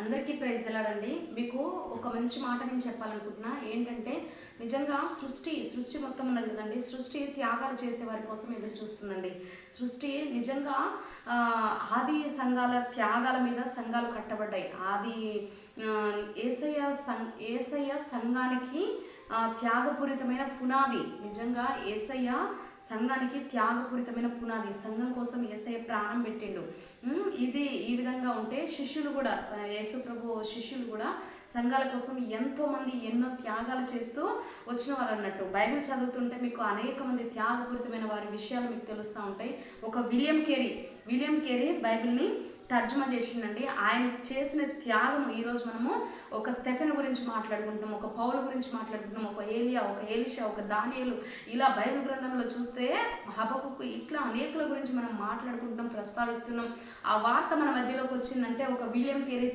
అందరికీ ప్రైజ్ వెళ్ళాలండి మీకు ఒక మంచి మాట నేను చెప్పాలనుకుంటున్నా. ఏంటంటే నిజంగా సృష్టి సృష్టి మొత్తం ఉన్నది కదండి. సృష్టి త్యాగాలు చేసే వారి కోసం ఎదురు చూస్తుందండి. సృష్టి నిజంగా ఆది సంఘాల త్యాగాల మీద సంఘాలు కట్టబడ్డాయి. ఆది ఏసయ్య సం ఏసయ్య సంఘానికి త్యాగపూరితమైన పునాది. నిజంగా ఏసయ్య సంఘానికి త్యాగపూరితమైన పునాది. సంఘం కోసం ఏసయ్య ప్రాణం పెట్టిండు. ఇది విధంగా ఉంటే శిష్యులు కూడా స- యేసు ప్రభు శిష్యులు కూడా సంఘాల కోసం ఎంతోమంది ఎన్నో త్యాగాలు చేస్తూ వచ్చిన వాళ్ళు అన్నట్టు. బైబిల్ చదువుతుంటే మీకు అనేక మంది త్యాగపూరితమైన వారి విషయాలు మీకు తెలుస్తూ ఉంటాయి. ఒక విలియం కేరీ విలియం కేరీ బైబిల్ని తర్జుమా చేసిందండి. ఆయన చేసిన త్యాగం ఈరోజు మనము ఒక స్టెఫెన్ గురించి మాట్లాడుకుంటున్నాం ఒక పౌల గురించి మాట్లాడుకుంటున్నాం ఒక ఏలియా ఒక ఏలిషా ఒక దానియలు. ఇలా బైబిల్ గ్రంథంలో చూస్తే హబకు ఇట్లా అనేకుల గురించి మనం మాట్లాడుకుంటున్నాం ప్రస్తావిస్తున్నాం. ఆ వార్త మన మధ్యలోకి వచ్చిందంటే ఒక విలియం కేరీ